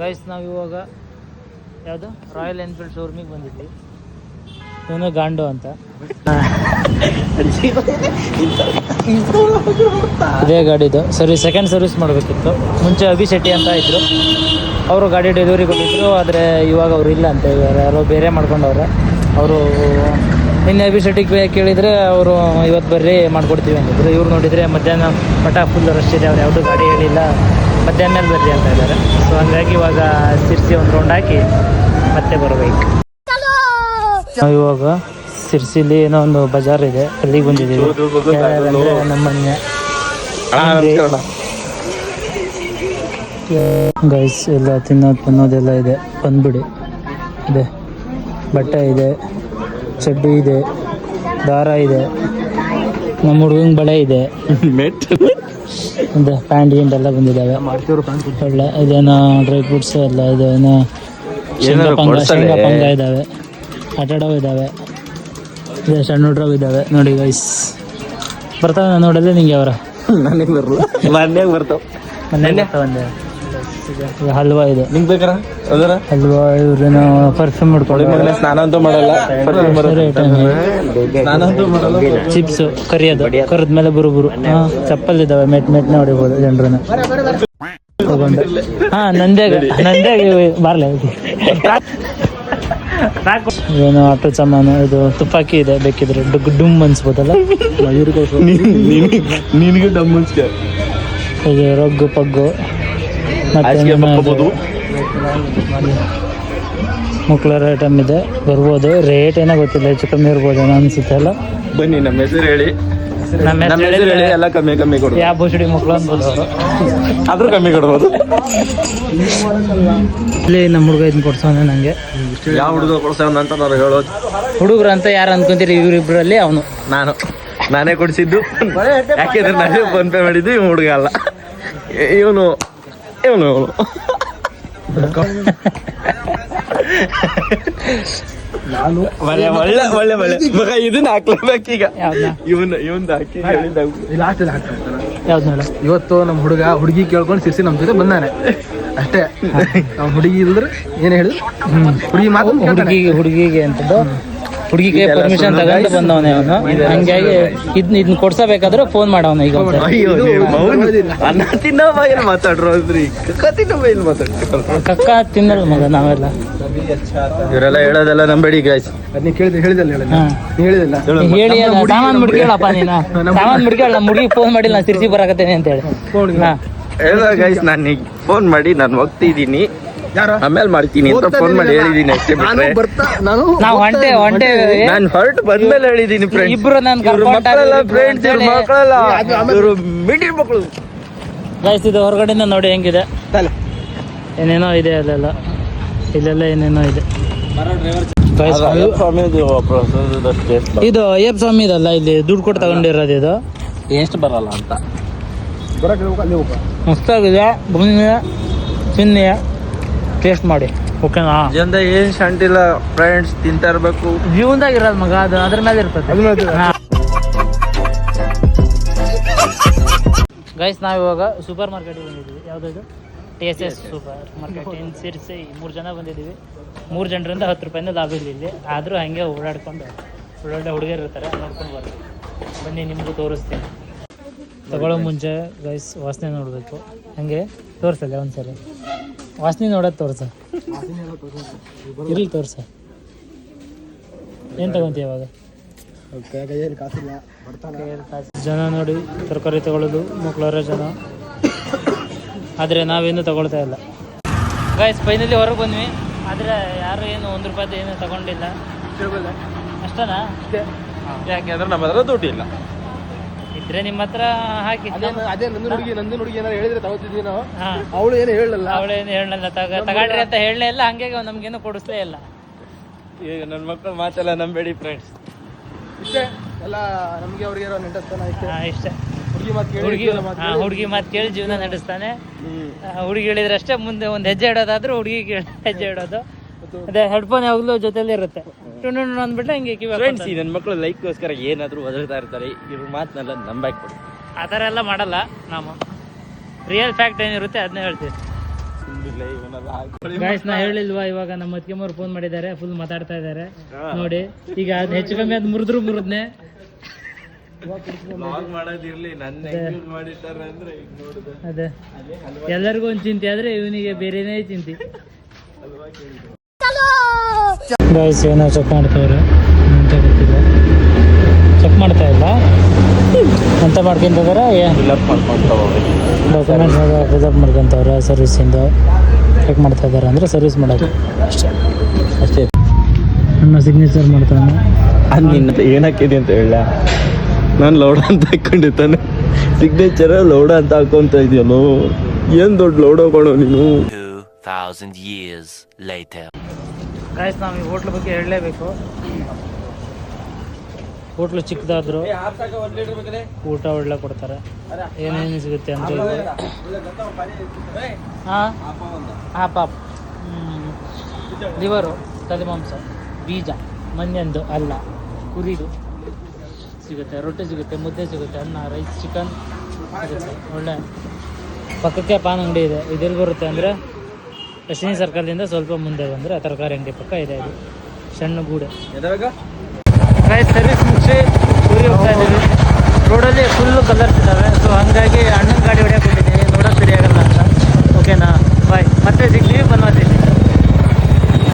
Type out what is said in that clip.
Guys ನಾವು ಇವಾಗ ಯಾವುದು? ರಾಯಲ್ ಎನ್ಫೀಲ್ಡ್ ಶೋರೂಮಿಗೆ ಬಂದಿದ್ವಿ. ಇವನು ಗಾಂಡು ಅಂತ. ಇದೇ ಗಾಡಿದು. ಸರಿ ಸೆಕೆಂಡ್ ಸರ್ವಿಸ್ ಮಾಡಬೇಕಿತ್ತು. ಮುಂಚೆ ಅಭಿ ಶೆಟ್ಟಿ ಅಂತ ಇದ್ರು. ಅವರು ಗಾಡಿ ಡೆಲಿವರಿ ಕೊಟ್ಟಿದ್ರು, ಆದರೆ ಇವಾಗ ಅವ್ರು ಇಲ್ಲ ಅಂತ ಇದ್ದಾರೆ. ಯಾರೋ ಬೇರೆ ಮಾಡ್ಕೊಂಡವ್ರೆ. ಅವರು ನಿನ್ನೆ ಅಭಿ ಶೆಟ್ಟಿಗೆ ಕೇಳಿದರೆ ಅವರು ಇವತ್ತು ಬರ್ರಿ ಮಾಡ್ಕೊಡ್ತೀವಿ ಅಂತಿದ್ರು ಇವ್ರು ನೋಡಿದರೆ ಮಧ್ಯಾಹ್ನ ಮಠ ಫುಲ್ ರಶ್ ಇದೆ, ಅವ್ರು ಯಾವುದೂ ಗಾಡಿ ಹೇಳಿಲ್ಲ. ಮಧ್ಯಾಹ್ನ ಮೇಲೆ ಬರ್ರಿ ಅಂತ ಇದ್ದಾರೆ. ಸೊ ಹಂಗಾಗಿ ಇವಾಗ ಸಿರ್ಸಿ ಒಂದು ರೌಂಡ್ ಹಾಕಿ ಮತ್ತೆ ಬರಬೇಕು. ನಾವು ಇವಾಗ ಸಿರ್ಸಿಲಿ ಏನೋ ಒಂದು ಬಜಾರ್ ಇದೆ. ಅಲ್ಲಿಗೆ ಬಂದಿದ್ದೀವಿ. ಯಾರಂದ್ರೆ ನಮ್ಮ ಮನೆ ಗೈಸ್ ಎಲ್ಲ ತಿನ್ನೋದು ತಿನ್ನೋದೆಲ್ಲ ಇದೆ. ಬಂದ್ಬಿಡಿ. ಇದೆ. ಬಟ್ಟೆ ಇದೆ. ಚಡ್ಡಿ ಇದೆ. ದಾರ ಇದೆ. ನಮ್ಮ ಹುಡುಗಂಗೆ ಬಳೆ ಇದೆ. ಇದೆ ಪ್ಯಾಂಟ್ ಗಿಂಟ್ ಎಲ್ಲ ಬಂದಿದ್ದಾವೆ. ಒಳ್ಳೆ ಇದೇನೋ ಡ್ರೈ ಫ್ರೂಟ್ಸ್ ಎಲ್ಲ ಇದೇನೋ ಶೇಂಗಾ ಪಂಗ ಶೇಂಗಾ ಪಂಗ ಇದ್ದಾವೆ ಇದ್ದಾವೆ ಇದೆ ಸಣ್ಣ ಹುಡ್ರವು ಇದ್ದಾವೆ ನೋಡಿ ವೈಸ್ ಬರ್ತಾವೆ ನೋಡಿದ್ರೆ ನೋಡೋದೇ ನಿಂಗೆ ಅವರ? ನನಗೆ ಬರಲ್ಲ ಬರ್ತಾವ. ಹಲ್ವಾ ಇದೆ. ನಿಂಗೆ ಬೇಕಾರ ಅದರ? ಹಲ್ವಾ ಇವ್ರೇನು ಪರ್ಫ್ಯೂಮ್ ಮಗನೇ ಸ್ನಾನ ಅಂತೂ ಮಾಡಲ್ಲ ಸ್ನಾನ ಅಂತೂ ಮಾಡಲ್ಲ ಚಿಪ್ಸ್ ಕರಿಯೋದು ಕರಿದ್ಮೇಲೆ ಮೇಲೆ ಬುರು ಹಾ ಚಪ್ಪಲ್ ಇದಾವೆ ಮೆಟ್ ಮೆಟ್ ಹೊಡಿಬೋದು ಜನರನ್ನ. ತಗೊಂಡು. ಹಾ ನಂದೇ ನಂದೇ ಬಾರ್ಲೆ ಏನು ಆಟೋ ಸಾಮಾನು ಇದು ತುಪ್ಪಾಕಿ ಇದೆ ಬೇಕಿದ್ರೆ ಡುಗ್ ಡುಮ್ ಅನ್ಸ್ಬೋದಲ್ಲ? ನಿನಗೆ ಡಮ್ಮನ್ಸ್ಗೆ ಇದು ರಗ್ಗು ಪಗ್ಗು. ಹಾಸಿಗೆ ಮಕ್ಕಬಹುದು ಮುಕ್ಳರ ಐಟಮ್ ಇದೆ. ಬರ್ಬೋದು. ರೇಟ್ ಏನೋ ಗೊತ್ತಿಲ್ಲ ಹೆಚ್ಚು ಕಮ್ಮಿ ಇರ್ಬೋದು ಏನೋ ಅನ್ಸುತ್ತೆ ಅಲ್ಲ? ಬನ್ನಿ ನಮ್ಮ ಹೆಸರು ಹೇಳಿ. ನಮ್ಮ ಹೆಸರು ಹೇಳಿ ಎಲ್ಲ ಕಮ್ಮಿ ಕಮ್ಮಿ ಕೊಡು. ಯಾವ ಬೋಸಡಿ ಮಕ್ಳು ಅನ್ಬೋದು ಆದ್ರೂ ಕಮ್ಮಿ ಕೊಡ್ಬೋದು. ಇಲ್ಲಿ ನಮ್ಮ ಹುಡುಗ ಇದನ್ನ ಕೊಡ್ಸೋನೆ ನನಗೆ ಯಾವ ಹುಡುಗ ಕೊಡ್ಸೋಣ ಅಂತ ನಾನು ಹೇಳೋದು. ಹುಡುಗರು ಅಂತ ಯಾರು ಅನ್ಕೊಂತೀರಿ? ಇವ್ರಿಬ್ರಲ್ಲಿ ಅವನು. ನಾನು. ನಾನೇ ಕೊಡಿಸಿದ್ದು. ಯಾಕೆಂದ್ರೆ ನಾನೇ ಫೋನ್ ಪೇ ಮಾಡಿದ್ದು ಇವ್ ಹುಡುಗ ಅಲ್ಲ. ಇವನು ಇವನು ಇವನು ಒಳ್ಳೆ ಒಳ್ಳೆ ಒಳ್ಳೆ ಒಳ್ಳೆ ಮಗ ಇದನ್ನ ಹಾಕ್ಲೇಬೇಕೀಗ ಈಗ ಇವನ್ ಇವನ್ ಹಾಕಿ ಇವತ್ತು ನಮ್ಮ ಹುಡುಗ ಹುಡುಗಿ ಕೇಳ್ಕೊಂಡು ಸಿರ್ಸಿ ನಮ್ಮ ಜೊತೆ ಬಂದಾನೆ. ಅಷ್ಟೇ. ಹುಡುಗಿ ಇಲ್ದ್ರೆ ಏನು ಹೇಳಿದ್ರು ಹುಡುಗಿ ಮಾತು ಹುಡುಗಿಗೆ ಹುಡುಗಿಗೆ ಅಂತದ್ದು? ಹುಡುಗಿಗೆ ಪರ್ಮಿಷನ್ ತಗೊಂಡು ಬಂದವನೇ ಅವನು. ಹಂಗಾಗಿ ಇದ್ನ ಇದನ್ನ ಕೊಡ್ಸಬೇಕಾದ್ರೆ ಫೋನ್ ಮಾಡವನ ಈಗ ಅನ್ನ ತಿನ್ನೋ ಬಾಯಲ್ಲಿ ಮಾತಾಡ್ರೋದ್ರಿ ಕಕ್ಕ ತಿನ್ನೋ ಬಾಯಲ್ಲಿ ಕಕ್ಕ ತಿನ್ನಲ್ಲ ಮಗ ನಾವೆಲ್ಲ. ಇವರೆಲ್ಲ ಹೇಳೋದೆಲ್ಲ ನಂಬೇಡಿ ಗಾಯ್ಸ್ ನೀ ಕೇಳಿದ್ರೆ ಹೇಳಿದಲ್ಲ ಹೇಳಿದಲ್ಲ ಹೇಳಿ ಸಾಮಾನ್ ಮುಡ್ಕೇಳಪ್ಪ ನೀನ. ಸಾಮಾನ್ ಮುಡ್ಕೇಳ ಮುಡುಗಿ ಹುಡುಗಿ ಫೋನ್ ಮಾಡಿಲ್ಲ ನಾನು ತಿರ್ಸಿ ಬರಾಕತ್ತೇನೆ ಅಂತ ಹೇಳಿ ಹಾ. ಹೇಳ ಗೈಸ್ ನಾನು ಫೋನ್ ಮಾಡಿ ನಾನು ಹೋಗ್ತಿದ್ದೀನಿ ಆಮೇಲೆ ಮಾಡ್ತೀನಿ ಅಂತ ಫೋನ್ ಮಾಡಿ ಹೇಳಿದೀನಿ ಅಷ್ಟೇ ನಾನು ಬಿಟ್ರೆ. ಬರ್ತಾ ನಾನು ನಾವು ನಾನು ಹೊರಟು ಬಂದ್ಮೇಲೆ ಹೇಳಿದೀನಿ ಫ್ರೆಂಡ್ಸ್ ಇಬ್ರು ನನ್ ಮಕ್ಕಳೆಲ್ಲ ಫ್ರೆಂಡ್ಸ್ ಇವ್ರ ಮಕ್ಕಳೆಲ್ಲ. ಇವರು ಮಿಡಿಲ್ ಮಕ್ಕಳು. ಗೈಸ್ ಇದು ಹೊರಗಡೆಯಿಂದ ನೋಡಿ ಹೆಂಗಿದೆ. ಏನೇನೋ ಇದೆ ಅಲ್ಲೆಲ್ಲ. ಇಲ್ಲೆಲ್ಲ ಏನೇನೋ ಇದೆ. ಇದು ಅಯ್ಯಪ್ಪ ಸ್ವಾಮಿ ಇದಲ್ಲ ಇಲ್ಲಿ ದುಡ್ಡು ಕೊಟ್ಟು ತಗೊಂಡಿರೋದು ಇದು. ಎಷ್ಟು ಬರಲ್ಲ ಅಂತ. ಮಸ್ತಾಗಿದೆ ಭೂಮಿಯ ತಿನ್ನಿ ಟೇಸ್ಟ್ ಮಾಡಿ ಓಕೆನಾ? ಜನ ಏನ್ ಶಂಟಿಲ್ಲ ಫ್ರೆಂಡ್ಸ್ ತಿಂತಾ ಇರ್ಬೇಕು ಜೀವನದಾಗ ಇರೋದು ಮಗ ಅದು ಅದ್ರ ಮೇಲೆ ಇರ್ತದೆ. ಗೈಸ್ ನಾವು ಇವಾಗ ಸೂಪರ್ ಮಾರ್ಕೆಟಿಗೆ ಬಂದಿದ್ದೀವಿ. ಯಾವುದದು? T S S supermarket ಇನ್ ಸೇರಿಸಿ ಮೂರು ಜನ ಬಂದಿದ್ದೀವಿ. ಮೂರು ಜನರಿಂದ ಹತ್ತು ರೂಪಾಯಿಂದ ಲಾಭ ಇಲ್ಲ ಇಲ್ಲಿ. ಆದರೂ ಹಾಗೆ ಓಡಾಡ್ಕೊಂಡು ಒಳ್ಳೊಳ್ಳೆ ಹುಡುಗಿಯರು ಇರ್ತಾರೆ ನೋಡ್ಕೊಂಡು ಬರ್ತೀವಿ ಬನ್ನಿ ನಿಮಗೂ ತೋರಿಸ್ತೀನಿ. ತಗೊಳ್ಳೋ ಮುಂಚೆ ಗೈಸ್ ವಾಸನೆ ನೋಡಬೇಕು. ಹಾಗೆ ತೋರಿಸಲ್ಲ ಒಂದ್ಸರಿ. ವಾಸನೆ ನೋಡೋದು ತೋರ್ಸ. ಇರಲಿ ತೋರ್ಸ. ಏನು ತಗೊಂತೀಯ ಇವಾಗ? ಜನ ನೋಡಿ ತರಕಾರಿ ತಗೊಳ್ಳೋದು ಮಕ್ಕಳವರ ಜನ. ಆದರೆ ನಾವೇನು ತಗೊಳ್ತಾ ಇಲ್ಲ. ಗಾಯ್ಸ್ ಫೈನಲಿ ಹೊರಗೆ ಬಂದ್ವಿ. ಆದರೆ ಯಾರು ಏನು ಒಂದು ರೂಪಾಯಿ ಏನು ತಗೊಂಡಿಲ್ಲ. ಅಷ್ಟೇನಾ? ಯಾಕೆ ಅಂದ್ರೆ ನಮ್ಮ ಹತ್ರ ದುಡ್ಡು ಇಲ್ಲ ಇದ್ರೆ ನಿಮ್ಮ ಹತ್ರ ಹಾಕಿ ಅದೇ ನಂದು ಹುಡುಗಿ ನಂದು ಹುಡುಗಿ ಏನಾರು ಹೇಳಿದ್ರೆ ತಗೋತಿದ್ವಿ ನಾವು. ಅವಳು ಏನು ಹೇಳಲ್ಲ ಅವಳೇನು ಹೇಳಲ್ಲ ತಗಾಡ್ರಿ ಅಂತ ಹೇಳಲೇ ಇಲ್ಲ ಹಂಗೆ ನಮ್ಗೇನು ಕೊಡಿಸ್ಲೇ ಇಲ್ಲ. ಈಗ ನನ್ನ ಮಕ್ಕಳು ಮಾತೆಲ್ಲ ನಂಬೇಡಿ ಫ್ರೆಂಡ್ಸ್ ಇಷ್ಟೇ? ಎಲ್ಲ ನಮಗೆ ಅವ್ರಿಗೆ ಇರೋ ನೆಂಟಸ್ತನ ಇಷ್ಟೇ. ಹುಡುಗಿ ಮಾತು ಕೇಳಿ ಹುಡುಗಿ ಹುಡುಗಿ ಮಾತು ಕೇಳಿ ಜೀವನ ನಡೆಸ್ತಾನೆ. ಹುಡುಗಿ ಹೇಳಿದ್ರೆ ಅಷ್ಟೇ ಮುಂದೆ ಒಂದು ಹೆಜ್ಜೆ ಇಡೋದಾದ್ರೂ ಹುಡುಗಿ ಕೇಳಿ ಹೆಜ್ಜೆ ಇಡೋದು. ಅದೇ ಹೆಡ್ಫೋನ್ ಯಾವಾಗಲೂ ಜೊತೆಲಿ ಇರುತ್ತೆ. ಟುಣ್ ನೋ ಅಂದ್ಬಿಟ್ರೆ ಹಿಂಗೆ ಕಿವಿ ಫ್ರೆಂಡ್ಸ್ ಈ ನನ್ನ ಮಕ್ಕಳು ಲೈಕ್ಗೋಸ್ಕರ ಏನಾದರೂ ಒದರ್ತಾ ಇರ್ತಾರೆ ಇವ್ರ ಮಾತನ್ನೆಲ್ಲ ನಂಬಾಕ್ ಕೊಡಿ ಆ ಥರ ಎಲ್ಲ ಮಾಡಲ್ಲ ನಾವು. ರಿಯಲ್ ಫ್ಯಾಕ್ಟ್ ಏನಿರುತ್ತೆ ಅದನ್ನೇ ಹೇಳ್ತೀವಿ. ಗಾಯ್ಸ್ ನಾ ಹೇಳಿಲ್ವಾ ಇವಾಗ ನಮ್ಮ ಅತ್ತಿಗೆಮ್ಮವ್ರು ಫೋನ್ ಮಾಡಿದ್ದಾರೆ ಫುಲ್ ಮಾತಾಡ್ತಾ ಇದ್ದಾರೆ. ನೋಡಿ ಈಗ ಅದು ಹೆಚ್ಚು ಕಮ್ಮಿ ಅದು ಮುರಿದ್ರು ಮುರಿದ್ನೆ. ಅದೇ. ಎಲ್ಲರಿಗೂ ಒಂದು ಚಿಂತೆ ಆದ್ರೆ ಇವನಿಗೆ ಬೇರೆನೇ ಚಿಂತೆ. ಗಾಯ್ಸ್ ಏನೋ ಚೆಕ್ ಮಾಡ್ತಾವ್ರೆ. ಅಂತ ಗೊತ್ತಿಲ್ಲ. ಚೆಕ್ ಮಾಡ್ತಾ ಇಲ್ಲ. ಅಂತ ಮಾಡ್ಕೊಂತಿದಾರೆ? ಡಾಕ್ಯುಮೆಂಟ್ಸ್ ಫಿಲ್ಅಪ್ ಮಾಡ್ಕೊಂತವ್ರೆ ಸರ್ವಿಸಿಂದ ಚೆಕ್ ಮಾಡ್ತಾ ಇದ್ದಾರೆ ಅಂದ್ರೆ ಸರ್ವಿಸ್ ಮಾಡೋದು. ಅಷ್ಟೇ. ಅಷ್ಟೇ. ನನ್ನ ಸಿಗ್ನೇಚರ್ ಮಾಡ್ತಾನೆ. ಅದು ನಿನ್ನ ಏನಕ್ಕಿದೆ ಅಂತ ಹೇಳ. ನಾನು ಲೌಡ ಅಂತ ಹಾಕೊಂಡಿರ್ತಾನೆ. ಸಿಗ್ನೇಚರ್ ಲೌಡ ಅಂತ ಹಾಕೊಂತ ಇದೆಯಲ್ಲೋ. ಏನ್ ದೊಡ್ಡ ಲೌಡ ಕೊಡೋ ನೀನು. 2,000 years later. ಗಾಯ್ಸ್ ನಾವು ಈ ಹೋಟ್ಲ್ ಬಗ್ಗೆ ಹೇಳಲೇಬೇಕು. ಹೋಟ್ಲು ಚಿಕ್ಕದಾದ್ರು ಊಟ ಒಳ್ಳೆ ಕೊಡ್ತಾರೆ. ಏನೇನು ಸಿಗುತ್ತೆ ಅಂದರೆ ಹಾಂ ಹಾಂ ಪಾಪ್ ಲಿವರು ತಲೆಮಾಂಸ ಬೀಜ ಮನ್ಯಂದು ಅಲ್ಲ ಕುರಿದು ಸಿಗುತ್ತೆ ರೊಟ್ಟಿ ಸಿಗುತ್ತೆ ಮುದ್ದೆ ಸಿಗುತ್ತೆ ಅನ್ನ ರೈಸ್ ಚಿಕನ್ ಒಳ್ಳೆ. ಪಕ್ಕಕ್ಕೆ ಪಾನ್ ಅಂಗಡಿ ಇದೆ. ಇದೆಲ್ಲಿ ಬರುತ್ತೆ ಅಂದರೆ ಲಕ್ಷ್ಮೀ ಸರ್ಕಲಿಂದ ಸ್ವಲ್ಪ ಮುಂದೆ ಬಂದರೆ ತರಕಾರಿ ಅಂಗಡಿ ಪಕ್ಕ ಇದೆ ಅದು. ಸಣ್ಣ ಗೂಡು. ಸರ್ವಿಸ್ ಮುಗಿಸಿ ಸೂರ್ಯ ಹೋಗ್ತಾ ಇದ್ದೀವಿ. ರೋಡಲ್ಲಿ ಫುಲ್ಲು ಕಲರ್ಸ್ ಇದ್ದಾವೆ ಸೊ ಹಾಗಾಗಿ ಹಣ್ಣಿನ ಗಾಡಿ ಹೊಡೆಯಕ್ಕೆ ಹೋಗಿದ್ದೀನಿ. ನೋಡೋಕೆ ಸರಿಯಾಗಲ್ಲ ಅಂತ. ಓಕೆನಾ ಬಾಯ್ ಮತ್ತೆ ಸಿಗ್ತೀವಿ ಬನ್ವಾಸಿ